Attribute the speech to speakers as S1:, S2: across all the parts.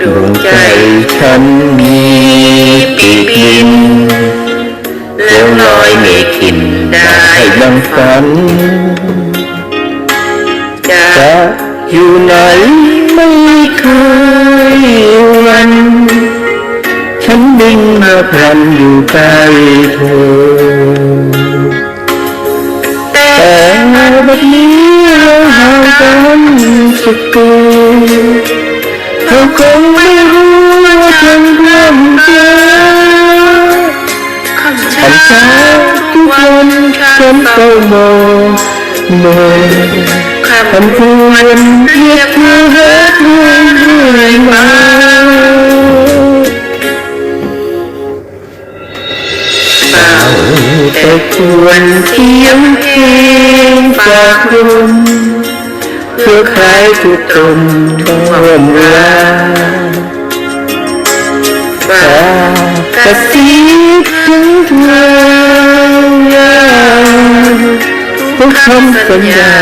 S1: ดวงใจฉันมีปีกบิน แล้วลอยเมฆกินได้ดังฝัน
S2: จะ
S1: อยู่ไหนไม่เคยวันฉันบินมาพลันอยู่ใกล้เธอ
S2: แต่
S1: แต่บัดนี้เราห่างกันสักตัว ว่าฉันร่วมเจอ
S2: คำ
S1: ต
S2: ช้า
S1: อนเช้า
S2: ทุกวั
S1: น
S2: ฉัน
S1: น
S2: เฝ้า
S1: มองเมื่อ
S2: ค
S1: คำพูดเรียกเธอเรื่อยเรื่อยมาแต่ควรเสียงเพลงฝากลมเพื่อคลายทุกตมร่วมลา กกระซิบถึงเธอยาทุกคำสัญญา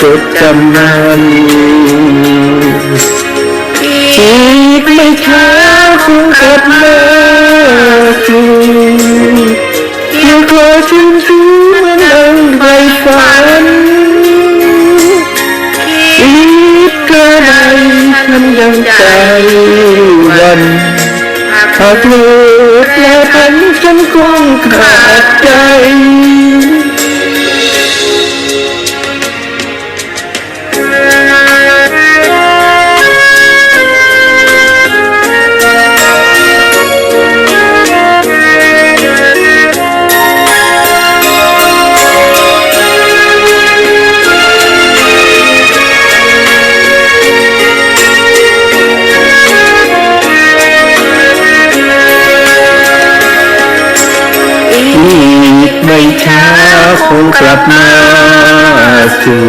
S1: จดจำนานอีกไม่ช้าคงกลับมาคืนยังคอยชื่นชูเหมือนดังไฟฝันอีกกระไดฉันยังใจวัน
S2: หาก
S1: หากเธอแปลพันฉันคงขาดใจ อีกไม่ช้าคงกลับมาสู่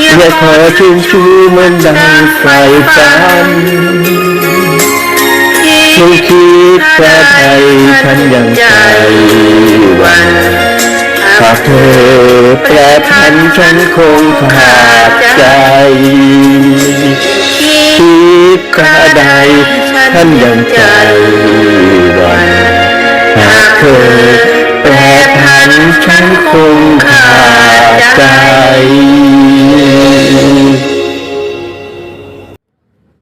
S1: อย่าขอชื่นชูเหมือนดังไฟฝันไม่คิดว่าไทยฉันยังใจวันหากเธอแปรพันฉันคงขาดใจคิดกระใดฉันยังใจวันห ฉันคงขาดใจ